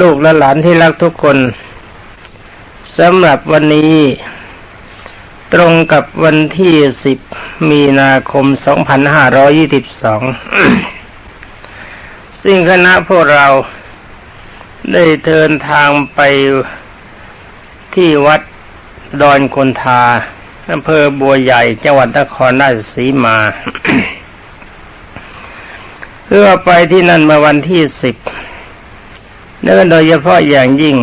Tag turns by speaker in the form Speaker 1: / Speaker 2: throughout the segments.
Speaker 1: ลูกและหลานที่รักทุกคนสำหรับวันนี้ ตรงกับวันที่10มีนาคม2522ซึ่งคณะพวกเราได้เดินทางไปที่วัดดอนคนทาอำเภอบัวใหญ่จังหวัดนครราชสีมา เพื่อไปที่นั่นมาวันที่สิบ และโดยเฉพาะอย่างยิ่ง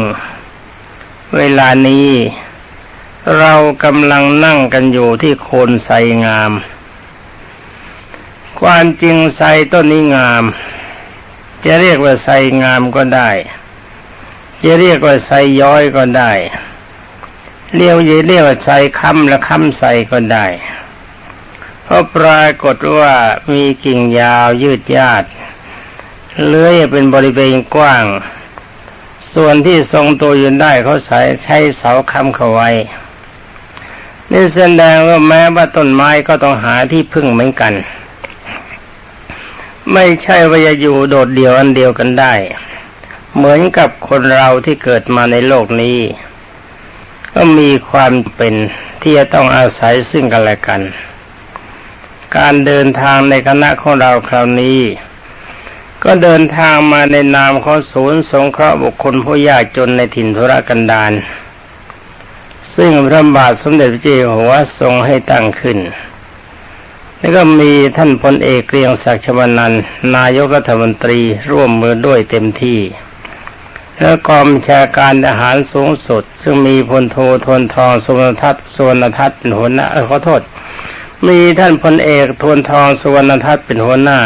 Speaker 1: เวลานี้ เรากำลังนั่งกันอยู่ที่โคนไทรงาม ความจริงไทรต้นนี้งาม จะเรียกว่าไทรงามก็ได้ จะเรียกว่าไทรย้อยก็ได้ เรียกว่าเรียกว่าไทรค้ำและค้ำไทรก็ได้เพราะปรากฏว่ามีกิ่งยาวยืดยาดเลื้อยเป็นบริเวณกว้าง ส่วนที่ทรงตัวยืนได้เขาใช้ใช้เสาค้ำเขาไว้นี่แสดงว่าแม้ว่าต้นไม้ก็ต้องหาที่พึ่งเหมือนกัน ไม่ใช่ว่าจะอยู่โดดเดี่ยวอันเดียวกันได้ เหมือนกับคนเราที่เกิดมาในโลกนี้ ก็มีความเป็นที่จะต้องอาศัยซึ่งกันและกัน การเดินทางในคณะของเราคราวนี้ ก็เดินทางมาในนามของศูนย์สงเคราะห์บุคคลผู้ยากจนในถิ่นธุรกันดารซึ่งพระบาทสมเด็จพระเจ้าอยู่หัวทรงให้ตั้งขึ้น แล้วก็มีท่านพลเอกเกรียงศักดิ์ชวนันนายกรัฐมนตรีร่วมมือด้วยเต็มที่ แล้วกองชาการทหารสูงสุด ซึ่งมีพลโททนทองสุวรรณทัศน์สุวรรณทัศน์เป็นหัวหน้าขอโทษ มีท่านพลเอกทนทองสุวรรณทัศน์เป็นหัวหน้า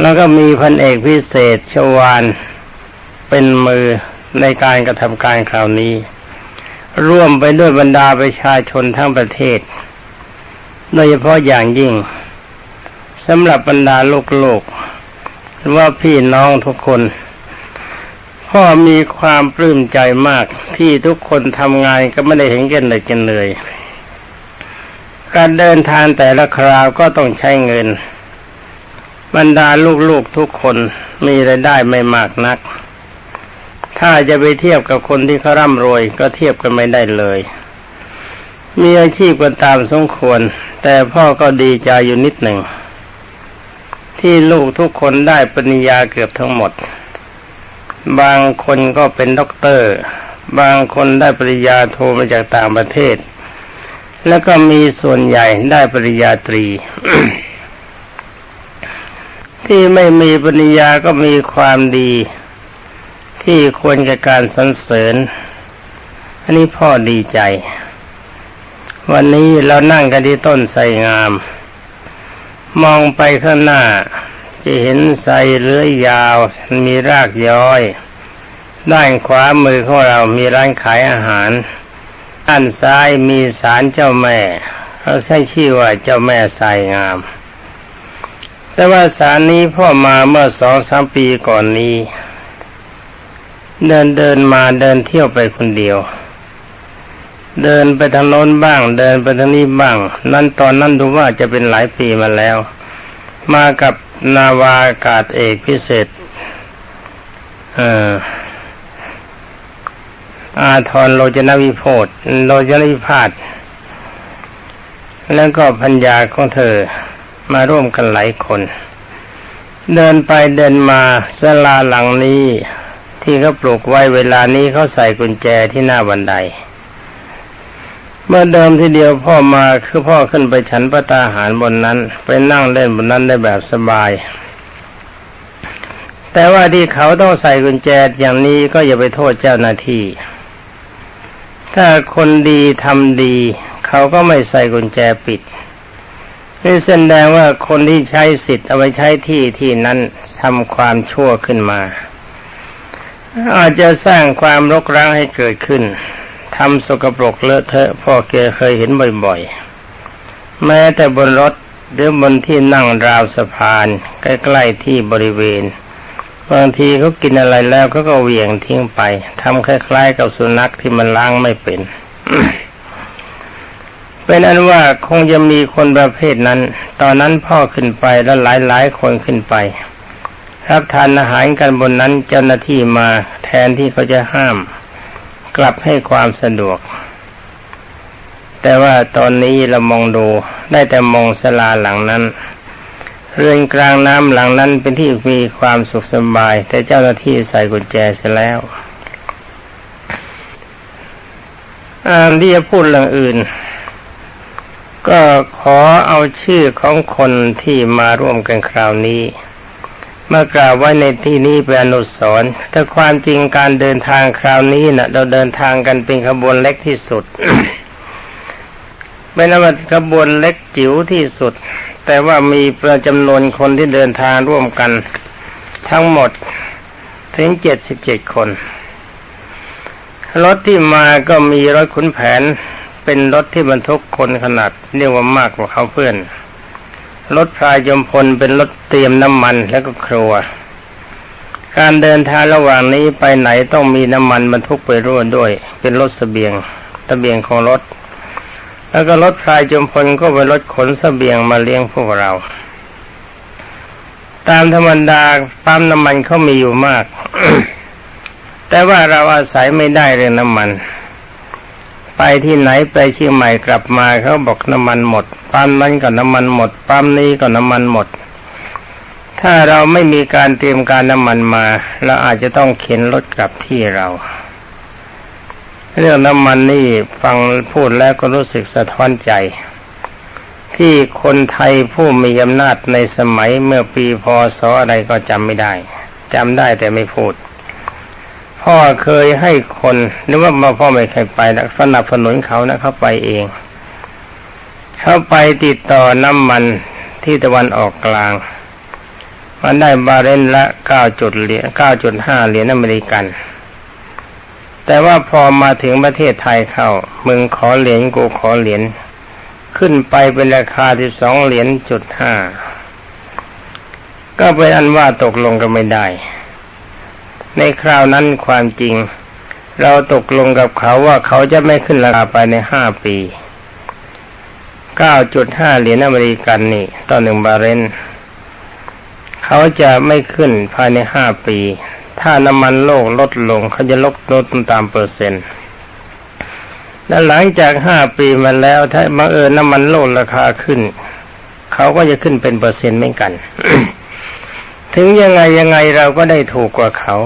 Speaker 1: แล้วก็มีพันเอกพิเศษชวานเป็นมือในการกระทำการคราวนี้ ร่วมไปด้วยบรรดาประชาชนทั้งประเทศ โดยเฉพาะอย่างยิ่งสำหรับบรรดาลูกๆหรือว่าพี่น้องทุกคน พ่อมีความปลื้มใจมากที่ทุกคนทำงานก็ไม่ได้เห็นกันเลยกันเลย การเดินทางแต่ละคราวก็ต้องใช้เงิน บรรดาลูกๆทุกคนมีรายได้ไม่มากนัก ถ้าจะไปเทียบกับคนที่เขาร่ำรวยก็เทียบกันไม่ได้เลย มีอาชีพกันตามสมควร แต่พ่อก็ดีใจอยู่นิดหนึ่ง ที่ลูกทุกคนได้ปริญญาเกือบทั้งหมด บางคนก็เป็นด็อกเตอร์ บางคนได้ปริญญาโทมาจากต่างประเทศ แล้วก็มีส่วนใหญ่ได้ปริญญาตรี ที่ไม่มีปริญญาก็มีความดี ที่ควรกับการสรรเสริญ อันนี้พ่อดีใจ วันนี้เรานั่งกันที่ต้นไทรงาม มองไปข้างหน้า จะเห็นไทรเลื้อยยาว มีรากย้อย ด้านขวามือของเรามีร้านขายอาหาร ด้านซ้ายมีศาลเจ้าแม่เขาใช้ชื่อว่าเจ้าแม่ไทรงาม แต่ว่าศาลนี้พ่อมาเมื่อสองสามปีก่อนนี้ เดินเดินมาเดินเที่ยวไปคนเดียว เดินไปทางโน้นบ้าง เดินไปทางนี้บ้าง นั่นตอนนั้นดูว่าจะเป็นหลายปีมาแล้ว มากับนาวาอากาศเอกพิเศษ เอ่ออาทรโลจนวิโพธโลจนวิพาทแล้วก็พัญญาของเธอ มาร่วมกันหลายคน เดินไปเดินมาศาลาหลังนี้ ที่เขาปลูกไว้เวลานี้เขาใส่กุญแจที่หน้าบันได เมื่อเดิมทีเดียวพ่อมาคือพ่อขึ้นไปฉันพระตาหารบนนั้น ไปนั่งเล่นบนนั้นได้แบบสบาย แต่ว่าที่เขาต้องใส่กุญแจอย่างนี้ก็อย่าไปโทษเจ้าหน้าที่ ถ้าคนดีทำดี เขาก็ไม่ใส่กุญแจปิด นี่แสดงว่าคนที่ใช้สิทธิ์เอาไปใช้ที่ที่นั้นทำความชั่วขึ้นมา อาจจะสร้างความรกร้างให้เกิดขึ้นทำสกปรกเลอะเทอะพ่อแกเคยเห็นบ่อยๆ แม้แต่บนรถหรือบนที่นั่งราวสะพาน ใกล้ๆที่บริเวณ บางทีเขากินอะไรแล้วเขาก็เหวี่ยงทิ้งไปทำคล้ายๆ กับสุนัขที่มันล้างไม่เป็น เป็นอันว่าคงจะมีคนประเภทนั้น ตอนนั้นพ่อขึ้นไปแล้วหลายๆคนขึ้นไป รับทานอาหารกันบนนั้นเจ้าหน้าที่มาแทนที่เขาจะห้าม กลับให้ความสะดวก แต่ว่าตอนนี้เรามองดูได้แต่มองสลาหลังนั้น เรือนกลางน้ำหลังนั้นเป็นที่มีความสุขสบาย แต่เจ้าหน้าที่ใส่กุญแจเสียแล้วอ่านที่จะพูดเรื่องอื่น ก็ขอเอาชื่อของคนที่มาร่วมกันคราวนี้มากล่าวไว้ในที่นี้เป็นอนุสรณ์ถ้าความจริงการเดินทางคราวนี้นะ่ะเราเดินทางกันเป็นขบวนเล็กที่สุดเป็นอวขบวนเล็กจิ๋วที่สุด แต่ว่ามีประจำนวนคนที่เดินทางร่วมกัน ทั้งหมดถึงเจ็ดสิบเจ็ดคนรถที่มาก็มีรถขุนแผน เป็นรถที่บรรทุกคนขนาดเรียกว่ามากกว่าเขาเพื่อน รถพรายยมพลเป็นรถเตรียมน้ำมันแล้วก็ครัว การเดินทางระหว่างนี้ไปไหนต้องมีน้ำมันบรรทุกไปร่วมด้วย เป็นรถสเสบียงสเสบียงของรถ แล้วก็รถพรายยมพลก็เป็นรถขนสเสบียงมาเลี้ยงพวกเรา ตามธรรมดาปั๊มน้ำมันเขามีอยู่มาก แต่ว่าเราอาศัยไม่ได้เรื่องน้ำมัน ไปที่ไหนไปเชียงใหม่กลับมาเขาบอกน้ำมันหมดปั๊มนั้นก็น้ำมันหมดปั๊มนี้ก็น้ำมันหมด ถ้าเราไม่มีการเตรียมการน้ำมันมาเราอาจจะต้องเข็นรถกลับที่เรา เรื่องน้ำมันนี่ฟังพูดแล้วก็รู้สึกสะท้อนใจ ที่คนไทยผู้มีอำนาจในสมัยเมื่อปีพศอะไรก็จำไม่ได้จำได้แต่ไม่พูด พ่อเคยให้คนหรือว่ามาพ่อไม่เคยไปนะสนับสนุนเขานะเขาไปเอง เขาไปติดต่อน้ำมันที่ตะวันออกกลาง มันได้บาเรนละเก้าจุดเหรียญเก้าจุดห้าเหรียญอเมริกัน แต่ว่าพอมาถึงประเทศไทยเข้า มึงขอเหรียญกูขอเหรียญขึ้นไปเป็นราคาที่สองเหรียญจุดห้าก็เป็นอันว่าตกลงกันไม่ได้ ในคราวนั้นความจริง เราตกลงกับเขาว่าเขาจะไม่ขึ้นราคาไปในห้าปีเก้าจุดห้าเหรียญอเมริกันนี่ต่อหนึ่งบาเรนเขาจะไม่ขึ้นภายในห้าปี ถ้าน้ำมันโลกลดลงเขาจะลดลดตามเปอร์เซ็นต์และหลังจากห้าปีมาแล้วถ้าบังเอิญน้ำมันโลกราคาขึ้น เขาก็จะขึ้นเป็นเปอร์เซ็นต์เหมือนกัน ถึงยังไงยังไงเราก็ได้ถูกกว่าเขา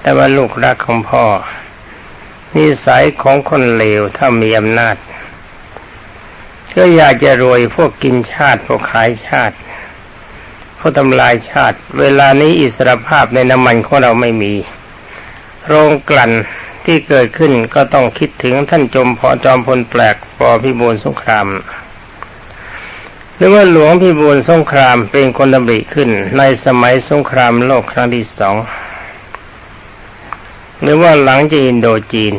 Speaker 1: แต่ว่าลูกรักของพ่อ นิสัยของคนเลวถ้ามีอำนาจ ก็อยากจะรวยพวกกินชาติพวกขายชาติพวกทำลายชาติ เวลานี้อิสรภาพในน้ำมันของเราไม่มี โรงกลั่นที่เกิดขึ้นก็ต้องคิดถึงท่านจมพอจอมพลแปลกปอพิบูลสงคราม หรือว่าหลวงพิบูลสงครามเป็นคนดำริขึ้น ในสมัยสงครามโลกครั้งที่สองหรือว่าหลังจากอินโดจีน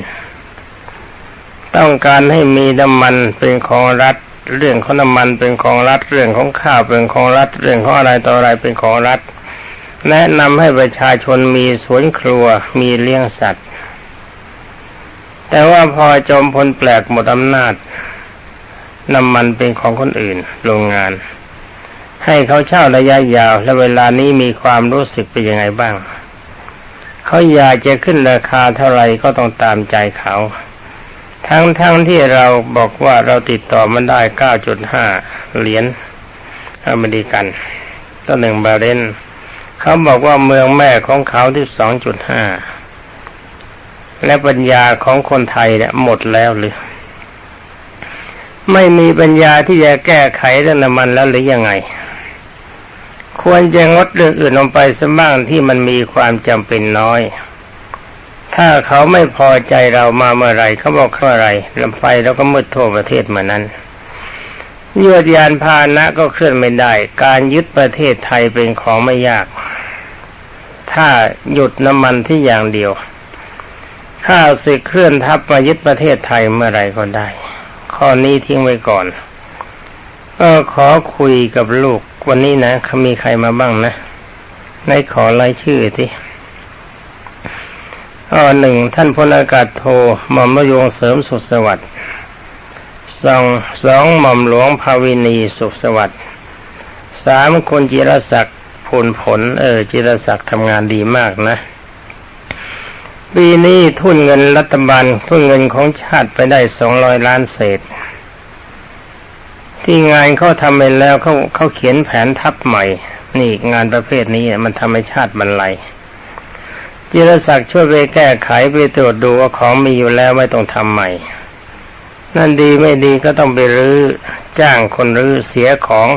Speaker 1: ต้องการให้มีน้ำมันเป็นของรัฐ เรื่องของน้ำมันเป็นของรัฐเรื่องของข้าวเป็นของรัฐ เรื่องของอะไรต่ออะไรเป็นของรัฐ แนะนำให้ประชาชนมีสวนครัวมีเลี้ยงสัตว์ แต่ว่าพอจอมพลแปลกหมดอำนาจ น้ำมันเป็นของคนอื่น โรงงาน ให้เขาเช่าระยะยาว และเวลานี้มีความรู้สึกเป็นยังไงบ้าง เขาอยากจะขึ้นราคาเท่าไหร่ก็ต้องตามใจเขา ทั้งทั้งที่เราบอกว่าเราติดต่อมันได้เก้าจุดห้าเหรียญอเมริกันต่อหนึ่งบาเรนเขาบอกว่าเมืองแม่ของเขาที่สองจุดห้าและปัญญาของคนไทยเนี่ยหมดแล้วหรือ ไม่มีปัญญาที่จะแก้ไขเรื่องน้ำมันแล้วหรือยังไง ควรจะงดเรื่องอื่นลงไปสับ้างที่มันมีความจำเป็นน้อย ถ้าเขาไม่พอใจเรามาเมื่อไรเขาบอกเมื่อไรลำไฟเราก็มืดทั่วประเทศเหมือนนั้นยวดยานพาหนะก็เคลื่อนไม่ได้ การยึดประเทศไทยเป็นของไม่ยาก ถ้าหยุดน้ำมันที่อย่างเดียว ข้าศึกเคลื่อนทัพมายึดประเทศไทยเมื่อไรก็ได้ ข้อนี้ทิ้งไว้ก่อนก็ขอคุยกับลูกวันนี้นะเขามีใครมาบ้างนะในขอรายชื่อที่อ๋อหนึ่งท่านพลอากาศโทหม่อมรยงเสริมสุขสวัสดิ์สองสองหม่อมหลวงภาวินีสุขสวัสดิ์สามคนจิรศักดิ์พูนผล เออจิรศักดิ์ทำงานดีมากนะ ปีนี้ทุนเงินรัฐบาลทุนเงินของชาติไปได้สองร้อยล้านเศษ ที่งานเขาทำไปแล้วเขาเขาเขียนแผนทับใหม่ นี่งานประเภทนี้มันทำให้ชาติบรรลัยจิรศักดิ์ช่วยไปแก้ไขไปตรวจดูว่าของมีอยู่แล้วไม่ต้องทำใหม่ นั่นดีไม่ดีก็ต้องไปรื้อจ้างคนรื้อเสียของ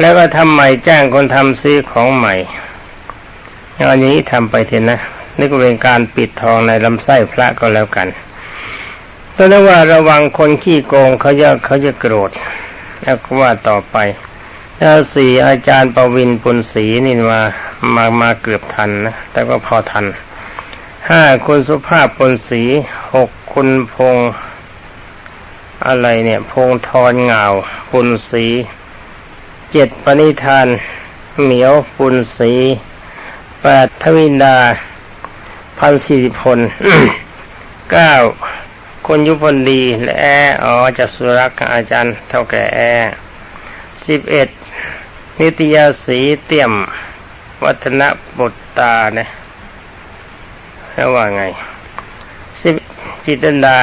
Speaker 1: แล้วก็ทำใหม่จ้างคนทำซื้อของใหม่อย่างนี้ทำไปเถอะนะ นี่ก็เป็นการปิดทองในลำไส้พระก็แล้วกันแต่ว่าระวังคนขี้โกงเขาจะเขาจะโกรธแล้วก็ว่าต่อไปแล้วสี่อาจารย์ประวินปุณศรีนี่มามามาเกือบทันนะแต่ก็พอทันห้าคุณสุภาพปุณศรีหกคุณพงอะไรเนี่ย พงทอนเงาปุณศรีเจ็ดปณิธาน เหมียวปุณศรีแปดทวินดา พันสี่สิบพลเก้าคนยุพนดีและแออ๋อจากสุรักษ์อาจารย์เท่าแก่แอสิบเอ็ดนิตยาสีเตี่ยม วัฒนบุตรตาเนี่ยแล้วว่าไงสิบจิตดา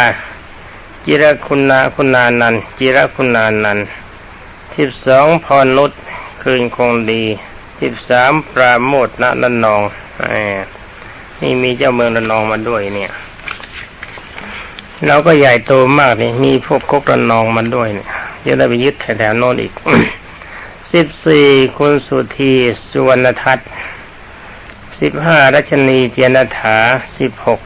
Speaker 1: จิรคุณาคุณานันจิรคุณานันสิบสองพรนุชคืนคงดีสิบสามปราโมทณนันนอง นี่มีเจ้าเมืองระนองมาด้วยเนี่ย เราก็ใหญ่โตมากนี่มีพวกกกระนองมาด้วยเนี่ยจะได้ไปยึดแถวๆโน้นอีกสิบสี่คุณสุธีสุวรรณทัศน์สิบห้ารัชนีเจนถาสิบหก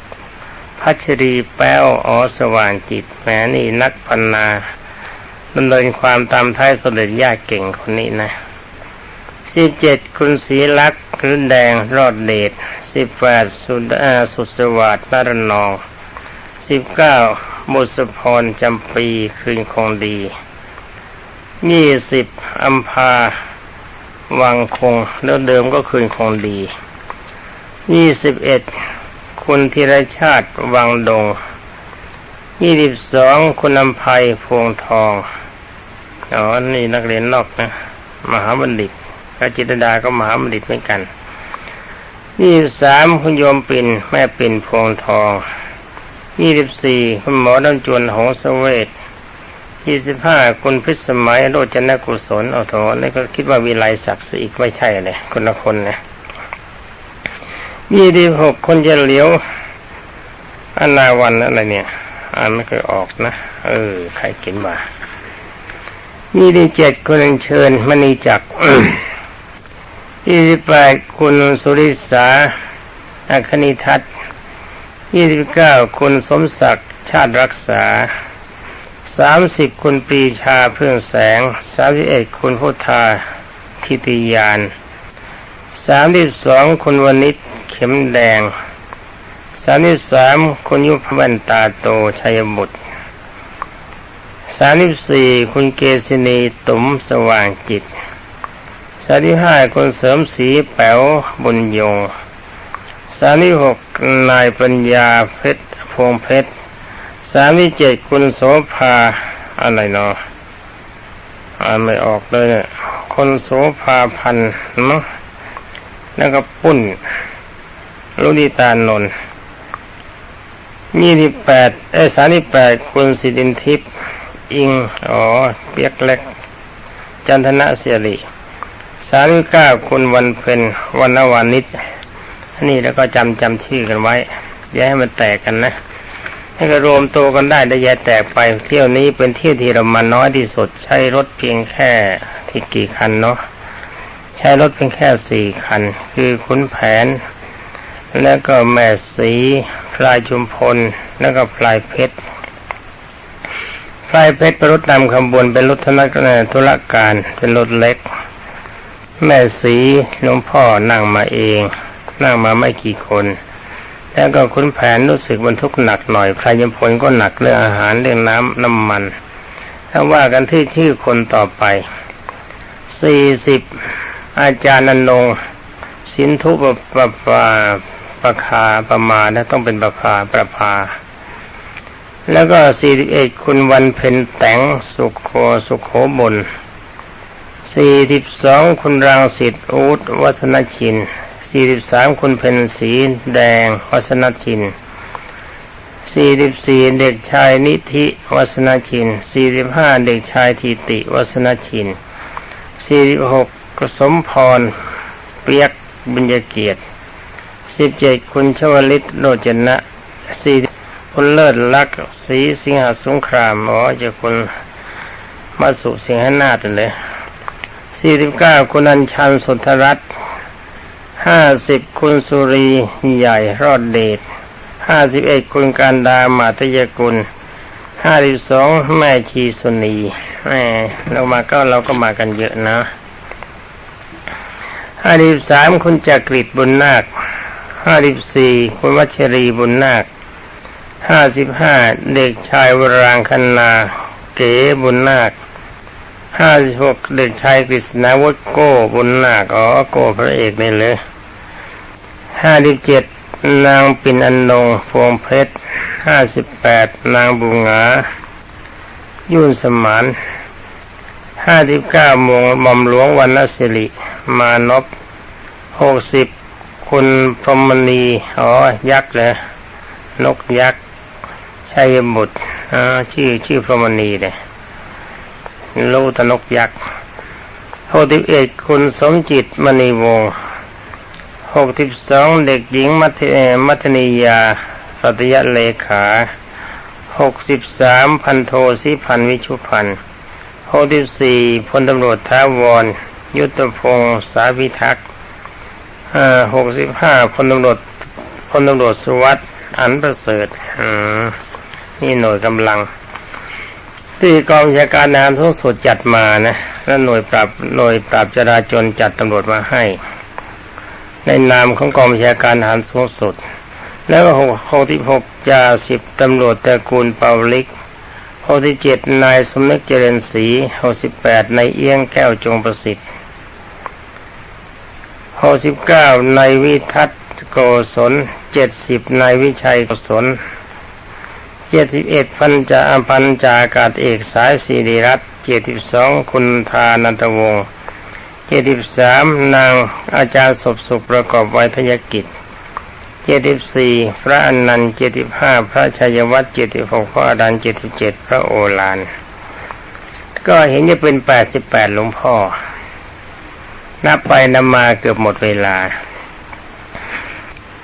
Speaker 1: พัชรีแป้วอ๋อสว่างจิตแมนี่นักพันนาดำเนินความตามท้ายสเด็จญาเก่งคนนี้นะสิบเจ็ดคุณศรีลักษ รื้นแดงรอดเดชสิบแปดสุดาสุสวัสดิ์นรนองสิบเก้าบุษพรจำปีคืนคงดียี่สิบอัมพาวังคงแล้วเดิมก็คืนคงดียี่สิบเอ็ดคุณธีรชาติวังดงยี่สิบสองคุณอัมภัยพวงทองอ๋อนี่นักเรียนนอกนะ มหาบัณฑิต กจิตดาก็มหาบัณฑิตเหมือนกันยี่สิบสามคุณโยมปิ่นแม่ปิ่นพวงทองยี่สิบสี่คุณหมอดำจวนหงสเวทยี่สิบห้าคุณพิสมัยโรจนกุศลเอาโถนี่ก็คิดว่าวิไลศักดิ์สิอีกไม่ใช่เลยคนละคนนะยี่สิบหกคนจะเหลียวอนาวันอะไรเนี่ย อ่านไม่เคยออกนะ เออ ใครกินมายี่สิบเจ็ดคนเชิญมณีจัก ยี่สิบแปดคุณสุริสาอาคณิทัศยี่สิบเก้าคุณสมศักดิ์ชาติรักษาสามสิบคุณปีชาเพื่องแสงสามสิบเอ็ดคุณพุทธาทิติยานสามสิบสองคุณวณิชเข็มแดงสามสิบสามคุณยุพวันตาโตชัยบุตรสามสิบสี่คุณเกษินีตุ๋มสว่างจิต สามสิห้าคุณเสริมสีแป๋วบุญยง สามสิหกนายปัญญาเพชรพวงเพชร สามที่เจ็ดคุณโสภาอะไรเนาะอ่านไม่ออกเลยเนี่ยคนโสภาพันธ์มั้งแล้วก็ปุ้นลุดิตานนท์ยี่สิบแปดเอ้สามสิแปดคุณสิรินทิพย์อิง อ๋อ เปียกเล็ก จันทนะเสียรี สามสิก้าคุณวันเพ็ญวันนวานิชนนี้แล้วก็จำจำชื่อกันไว้ อย่าให้มันแตกกันนะให้ก็รวมตัวกันได้ได้แยกแตกไป เที่ยวนี้เป็นเที่ยวที่เรามาน้อยที่สุด ใช้รถเพียงแค่ที่กี่คันเนาะใช้รถเพียงแค่สี่คัน คือขุนแผน แล้วก็แม่สีพลายชุมพล แล้วก็พลายเพชรพลายเพชรเป็นรถนำขบวนเป็นรถธนกธุรการเป็นรถเล็ก แม่สีหลวงพ่อนั่งมาเอง นั่งมาไม่กี่คน แล้วก็คุณแผนรู้สึกบรรทุกหนักหน่อยพรายพลก็หนักเรื่องอาหารเรื่องน้ำน้ำมันถ้าว่ากันที่ชื่อคนต่อไปสี่สิบอาจารย์นันงสินทุปปปาประคาประมาณนะต้องเป็นประภาประภาแล้วก็สี่สิบเอ็ดคุณวันเพ็ญแตงสุขโคสุขโขบน สี่สิบสองคุณรังสิตอูดวัฒนชินสี่สิบสามคุณเพนสีแดงวัฒนชินสี่สิบสี่เด็กชายนิธิวัฒนชินสี่สิบห้าเด็กชายทีติวัฒนชินสี่สิบหกสมพรเปียกบุญญเกียรติสิบเจ็ดคุณชวลิตโรจนะสี่คุณเลิศลักษณ์ศรีสิงหสงครามอ๋อจะคุณมาสุสิงหนาฏเลย สี่สิบเก้าคุณอัญชันสุนทรัตห้าสิบคุณสุรีใหญ่รอดเดชห้าสิบเอ็ดคุณการดามาตยกุลห้าสิบสองแม่ชีสุนีแหมเรามาก็เราก็มากันเยอะนะห้าสิบสามคุณจักริดบุญนาคห้าสิบสี่คุณวัชรีบุญนาคห้าสิบห้าเด็กชายวรางคณาเก๋บุญนาค ห้าสิบหกเด็กชายกฤษณวุฒิโก้บุญนาคอ๋อโก้พระเอกนี่เลยห้าสิบเจ็ดนางปินอันนงพวงเพชรห้าสิบแปดนางบุงหา ยุ่นสมานห้าสิบเก้าโมงหม่อมหลวงวันนสิริ มานพหกสิบคุณพรมณีอ๋อ ยักษ์เลยนกยักษ์ชัยบุตรอ่าชื่อชื่อพรมณีเลย ลูตนกยักษ์หกสิบเอ็ดคุณสมจิตมณีวงศ์หกสิบสองเด็กหญิงมัธมัธนียา สัตยะเลขาหกสิบสามพันโทสิพันวิชุพันหกสิบสี่พลตำรวจท้าวร ยุทธพงศ์สาพิทักษ์หกสิบห้าพลตำรวจพลตำรวจสุวัสด์อันประเสริฐนี่หน่วยกำลัง ที่กองชาการนามทุกสุดจัดมานะแล้วหน่วยปราบหน่วยปราบจราจรจัดตำรวจมาให้ ในนามของกองบัญชาการทหารสูงสุด แล้วก็หกที่หกจ่าสิบตำรวจตระกูลเปาลิกหกที่เจ็ดนายสมนึกเจริญศรีหกสิบแปดนายเอี้ยงแก้วจงประสิทธิ์หกสิบเก้านายวิทัศน์โกศลเจ็ดสิบนายวิชัยโกศล เจ็ดสิบเอ็ดพันจาพันจากาศเอกสายสิริรัตเจ็ดสิบสองคุณธานันตวงศ์เจ็ดสิบสามนางอาจารย์ศพสุขประกอบไวทยกิจเจ็ดสิบสี่พระอนันต์เจ็ดสิบห้าพระชัยวัฒน์เจ็ดสิบหกพระอรันเจ็ดสิบเจ็ดพระโอฬารก็เห็นจะเป็นแปดสิบแปดหลวงพ่อ นับไปนับมาเกือบหมดเวลา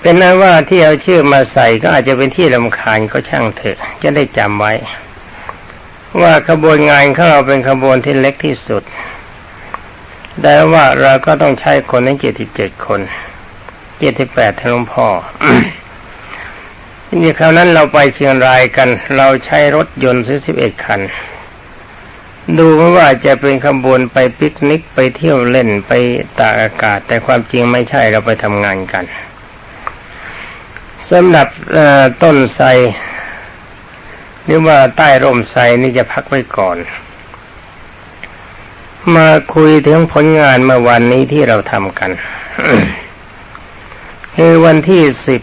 Speaker 1: เป็นนั้นว่าที่เอาชื่อมาใส่ก็อาจจะเป็นที่ลำคาญก็ช่างเถอะ จะได้จำไว้ ว่าขบวนงานของเราเป็นขบวนที่เล็กที่สุด แต่ว่าเราก็ต้องใช้คนทั้งเจ็ดสิบเจ็ดคน เจ็ดสิบแปดท่านหลวงพ่อนี่คราวนั้นเราไปเชียงรายกัน เราใช้รถยนต์สิบเอ็ดคัน ดูไม่ว่าจะเป็นขบวนไปปิกนิกไปเที่ยวเล่นไปตากอากาศ แต่ความจริงไม่ใช่เราไปทำงานกัน สำหรับต้นไทรหรือว่าใต้ร่มไทรนี่จะพักไว้ก่อน มาคุยถึงผลงานเมื่อวันนี้ที่เราทำกัน คือวันที่สิบ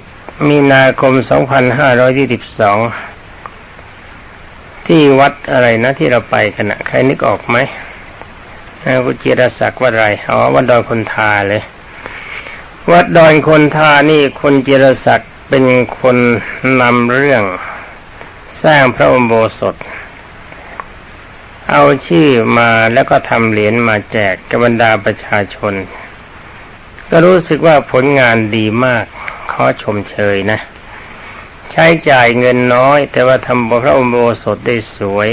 Speaker 1: มีนาคมสองพันห้าร้อยยี่สิบสองที่วัดอะไรนะที่เราไปกันนะใครนึกออกไหมคุณเจรศักดิ์วัดอะไรอ๋อวัดดอนคนทาเลย วัดดอนคนทานี่คนเจรศักดิ์ เป็นคนนำเรื่องสร้างพระอุโบสถ เอาชื่อมาแล้วก็ทำเหรียญมาแจกกับบรรดาประชาชน ก็รู้สึกว่าผลงานดีมากขอชมเชยนะ ใช้จ่ายเงินน้อย แต่ว่าทำพระอุโบสถได้สวย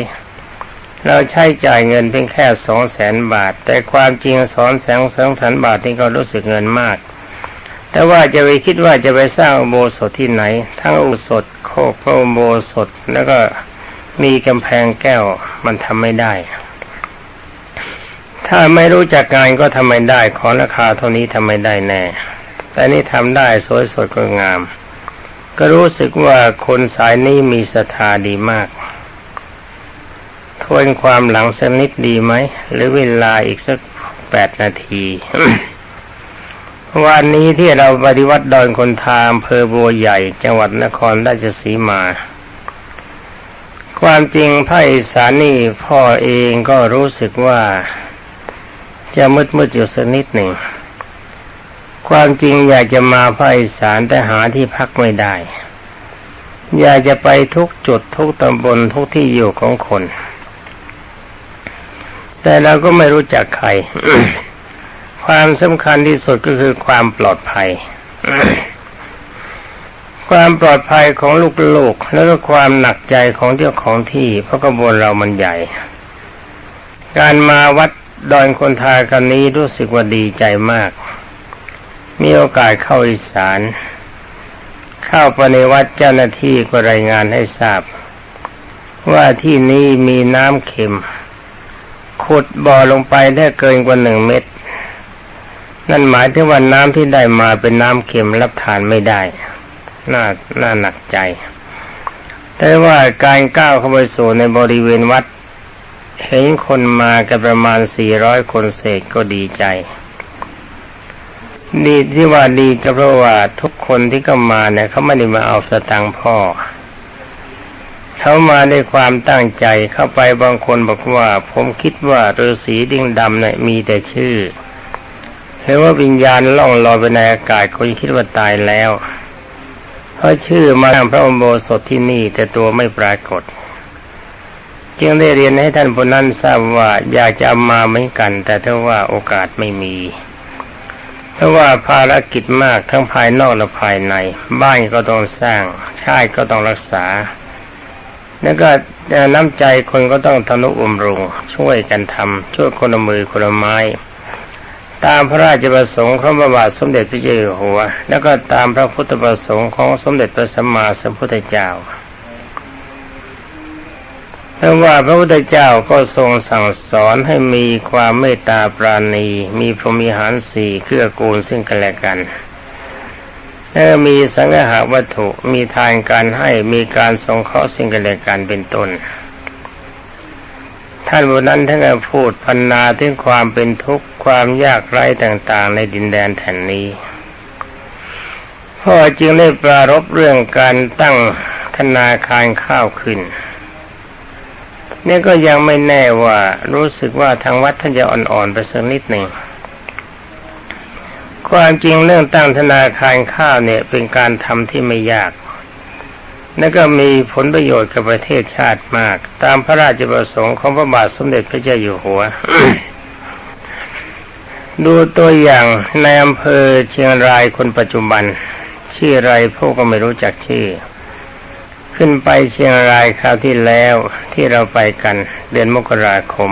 Speaker 1: เราใช้จ่ายเงินเพียงแค่สองแสนบาท แต่ความจริงสองแสนสองแสนบาทนี่ก็รู้สึกเงินมาก แต่ว่าจะไปคิดว่าจะไปสร้างอุโบสถที่ไหน ทั้งอุโบสถโคกพระอุโบสถแล้วก็มีกำแพงแก้วมันทำไม่ได้ ถ้าไม่รู้จักงานก็ทำไม่ได้ ขอราคาเท่านี้ทำไม่ได้แน่ แต่นี่ทำได้สวยสดก็งาม ก็รู้สึกว่าคนสายนี้มีศรัทธาดีมากทวนความหลังสักนิดดีไหม หรือเวลาอีกสักแปดนาที วันนี้ที่เราปฏิวัติดอนคนทางอำเภอบัวใหญ่ จังหวัดนครราชสีมา ความจริงภาคอีสานนี่พ่อเองก็รู้สึกว่าจะมืดมืดอยู่สักนิดหนึ่ง ความจริงอยากจะมาภาคอีสานแต่หาที่พักไม่ได้ อยากจะไปทุกจุดทุกตำบลทุกที่อยู่ของคน แต่เราก็ไม่รู้จักใคร ความสำคัญที่สุดก็คือความปลอดภัย ความปลอดภัยของลูกๆแล้วก็ความหนักใจของเจ้าของที่เพราะกระบวนเรามันใหญ่ การมาวัดดอนคนทากันนี้รู้สึกว่าดีใจมาก มีโอกาสเข้าอีสาน เข้าไปในวัดเจ้าหน้าที่ก็รายงานให้ทราบ ว่าที่นี้มีน้ำเค็ม ขุดบ่อลงไปได้เกินกว่าหนึ่งเมตร นั่นหมายถึงว่าน้ำที่ได้มาเป็นน้ำเค็มรับทานไม่ได้น่าน่าหนักใจแต่ว่าการก้าวเข้าไปสู่ในบริเวณวัด เห็นคนมากันประมาณสี่ร้อยคนเศษก็ดีใจ ดีที่ว่าดีก็เพราะว่าทุกคนที่ก็มาเนี่ยเขาไม่ได้มาเอาสตังค์พ่อ เขามาด้วยความตั้งใจเข้าไปบางคนบอกว่า ผมคิดว่าฤาษีดิ้งดำเนี่ยมีแต่ชื่อ เห็นว่าวิญญาณล่องลอยไปในอากาศคนคิดว่าตายแล้วเพราะชื่อมาทางพระอมโบสถที่นี่ แต่ตัวไม่ปรากฏ จึงได้เรียนให้ท่านผู้นั้นทราบว่าอยากจะเอามาเหมือนกัน แต่ถ้าว่าโอกาสไม่มีเพราะว่าภารกิจมากทั้งภายนอกและภายใน บ้านก็ต้องสร้างชาติก็ต้องรักษา แล้วก็น้ำใจคนก็ต้องทนุบำรุงช่วยกันทำช่วยคนละมือคนละไม้ ตามพระราชประสงค์ของพระบาทสมเด็จพระเจ้าอยู่หัว แล้วก็ตามพระพุทธประสงค์ของสมเด็จพระสัมมาสัมพุทธเจ้าเพราะว่าพระพุทธเจ้าก็ทรงสั่งสอนให้มีความเมตตาปราณี มีพรหมิหารสี่เกื้อกูลซึ่งกันและกันและมีสังหาวัตถุ มีทานการให้ มีการสงเคราะห์ซึ่งกันและกันเป็นต้น ท่านบนนั้นท่านก็พูดพันนาถึงความเป็นทุกข์ความยากไร้ต่าง ๆ ในดินแดนแผ่นนี้พ่อจึงได้ปรารบเรื่องการตั้งธนาคารข้าวขึ้นนี่ก็ยังไม่แน่ว่ารู้สึกว่าทางวัดท่านจะอ่อนๆไปสักนิดหนึ่งความจริงเรื่องตั้งธนาคารข้าวเนี่ยเป็นการทำที่ไม่ยาก และก็มีผลประโยชน์กับประเทศชาติมาก ตามพระราชประสงค์ของพระบาทสมเด็จพระเจ้าอยู่หัว ดูตัวอย่างในอำเภอเชียงรายคนปัจจุบัน ชื่ออะไรพวกก็ไม่รู้จักชื่อ ขึ้นไปเชียงรายคราวที่แล้วที่เราไปกัน เดือนมกราคม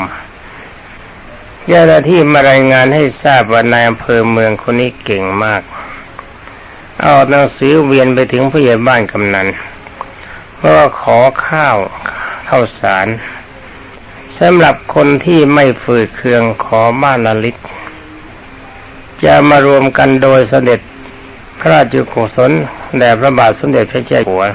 Speaker 1: เจ้าหน้าที่มารายงานให้ทราบว่านายอำเภอเมืองคนนี้เก่งมาก เอาหนังสือเวียนไปถึงผู้ใหญ่บ้านกำนัน เพราะขอข้าวข้าวสารสำหรับคนที่ไม่ฝืดเคืองขอบ้านละลิตจะมารวมกันโดยเสด็จพระราชกุศลแด่พระบาทสมเด็จพระเจ้าอยู่หัว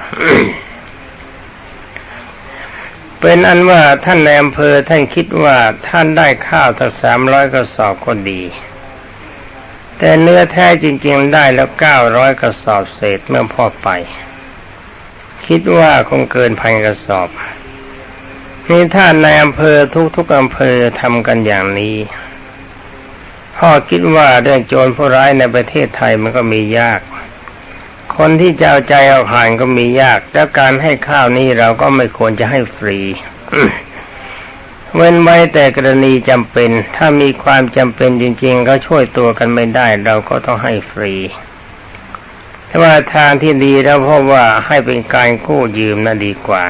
Speaker 1: เป็นอันว่าท่านในอำเภอท่านคิดว่าท่านได้ข้าวตั้งสามร้อยกระสอบก็ดี แต่เนื้อแท้จริง ๆ ได้แล้วเก้าร้อยกระสอบเศษเมื่อพ่อไป คิดว่าคงเกินพันกระสอบนี่ท่านในอำเภอทุกๆอำเภอทำกันอย่างนี้ พ่อคิดว่าเรื่องโจรผู้ร้ายในประเทศไทยมันก็มียาก คนที่จะเอาใจเอาผ่านก็มียาก แล้วการให้ข้าวนี้เราก็ไม่ควรจะให้ฟรีเว้นไว้แต่กรณีจำเป็น ถ้ามีความจำเป็นจริง ๆ ก็ช่วยตัวกันไม่ได้ เราก็ต้องให้ฟรี แต่ว่าทางที่ดีแล้วเพราะว่าให้เป็นการกู้ยืมน่ะดีกว่า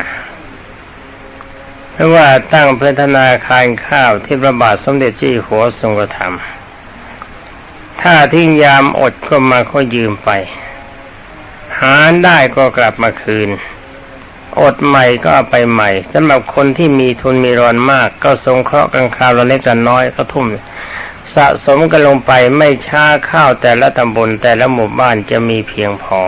Speaker 1: เพราะว่าตั้งเพื่อธนาคารข้าวที่พระบาทสมเด็จเจ้าหัวทรงกระทำถ้าทิ้งยามอดก็มาก็ยืมไป หาได้ก็กลับมาคืน อดใหม่ก็เอาไปใหม่สำหรับคนที่มีทุนมีรอนมาก ก็สงเคราะห์กันคราวละเล็กละน้อยก็ทุ่ม สะสมกันลงไปไม่ช้าข้าวแต่ละตำบลแต่ละหมู่บ้านจะมีเพียงพอ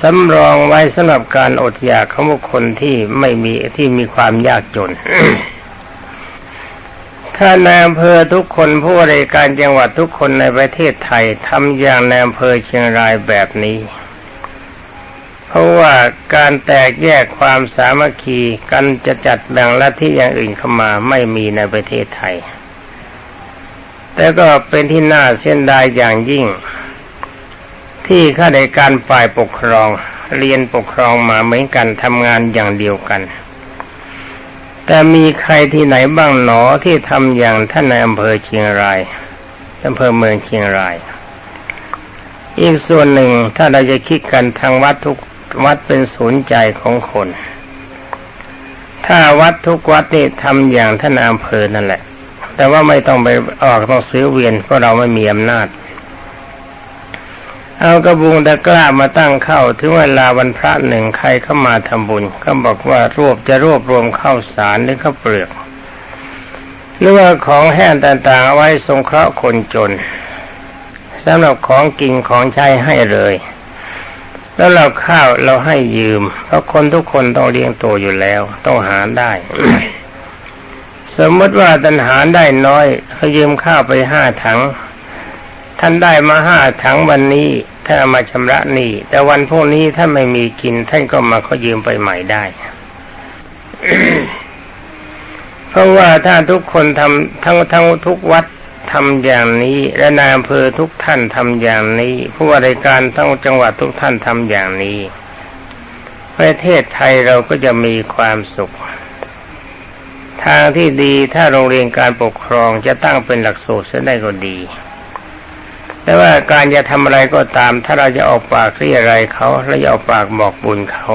Speaker 1: สำรองไว้สำหรับการอดอยากของบุคคลที่ไม่มีที่มีความยากจน ถ้าในอำเภอทุกคนผู้บริการจังหวัดทุกคนในประเทศไทยทำอย่างในอำเภอเชียงรายแบบนี้ เพราะว่าการแตกแยกความสามัคคีกันจะจัดแบ่งลัทธิอย่างอื่นเข้ามาไม่มีในประเทศไทย แต่ก็เป็นที่น่าเสียดายอย่างยิ่ง ที่ข้าราชการฝ่ายปกครอง เรียนปกครองมาเหมือนกันทำงานอย่างเดียวกัน แต่มีใครที่ไหนบ้างหนอที่ทำอย่างท่านในอำเภอเชียงรายอำเภอเมืองเชียงราย อีกส่วนหนึ่งถ้าเราจะคิดกันทางวัดทุกวัดเป็นศูนย์ใจของคน ถ้าวัดทุกวัดนี่ทำอย่างท่านอำเภอนั่นแหละ แต่ว่าไม่ต้องไปออกต้องซื้อเวียนเพราะเราไม่มีอำนาจ เอากระบุงตะกร้ามาตั้งเข้าถึงเวลาวันพระหนึ่งใครเข้ามาทำบุญ ก็บอกว่ารวบจะรวบรวมข้าวสารหรือข้าวเปลือก หรือว่าของแห้งต่างๆเอาไว้สงเคราะห์คนจนสำหรับของกินของใช้ให้เลย แล้วเราข้าวเราให้ยืม เพราะคนทุกคนต้องเลี้ยงตัวอยู่แล้ว ต้องหาได้ สมมติว่าตันหาได้น้อยเขายืมข้าวไปห้าถัง ท่านได้มาห้าถังวันนี้ท่านเอามาชำระหนี้แต่วันพวกนี้ถ้าไม่มีกิน ท่านก็มาเขายืมไปใหม่ได้ เพราะว่าถ้าทุกคนทำทั้งทั้งทุกวัดทำอย่างนี้ และนายอำเภอทุกท่านทำอย่างนี้ ผู้ว่าราชการทั้งจังหวัดทุกท่านทำอย่างนี้ ประเทศไทยเราก็จะมีความสุข ทางที่ดีถ้าโรงเรียนการปกครองจะตั้งเป็นหลักสูตรเสียได้ก็ดี แต่ว่าการจะทำอะไรก็ตาม ถ้าเราจะออกปากเรียอะไรเขาเราจะออกปากบอกบุญเขา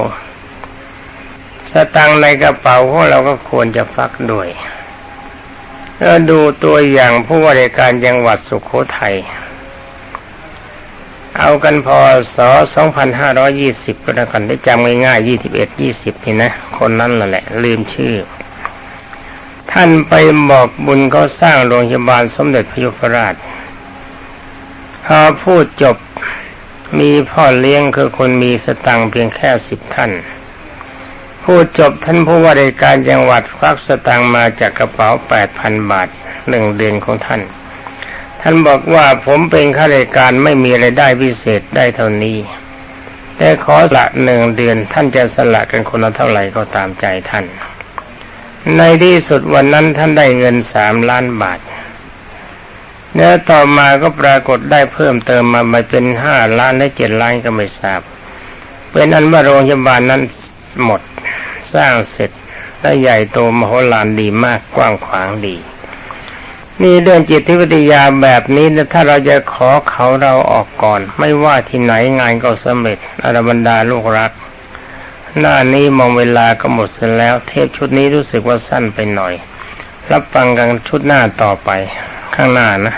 Speaker 1: สตังในกระเป๋าของเราก็ควรจะฟักด้วยแล้วดูตัวอย่างผู้ว่าราชการจังหวัดสุขโขทัยเอากันพอสอ2520 ก็แล้วกันได้จำง่ายๆ21 20นี่นะ คนนั้นแหละลืมชื่อ ท่านไปบอกบุญเขาสร้างโรงพยาบาลสมเด็จพยุพราชพอพูดจบมีพ่อเลี้ยงคือคนมีสตังเพียงแค่สิบท่าน พูดจบท่านผู้ว่าราชการจังหวัดควักสตังมาจากกระเป๋าแปดพันบาทหนึ่งเดือนของท่าน ท่านบอกว่าผมเป็นข้าราชการไม่มีไรายได้พิเศษได้เท่านี้ แต่ขอละหนึ่งเดือนท่านจะสละกันคนละเท่าไหร่ก็ตามใจท่าน ในที่สุดวันนั้นท่านได้เงินสามล้านบาทเนื้อต่อมาก็ปรากฏได้เพิ่มเติมมามาเป็นห้าล้านและเจ็ดล้านก็ไม่ทราบ เป็นอันว่าโรงพยาบาลนั้นหมดสร้างเสร็จได้ใหญ่โตมโหฬารดีมากกว้างขวางดีนี่เรื่องจิตวิทยาแบบนี้นะถ้าเราจะขอเขาเราออกก่อน ไม่ว่าที่ไหนงานก็สำเร็จอรบรรดาลูกรัก หน้านี้มองเวลาก็หมดเสร็จแล้ว เทปชุดนี้รู้สึกว่าสั้นไปหน่อย รับฟังกันชุดหน้าต่อไปข้างหน้านะ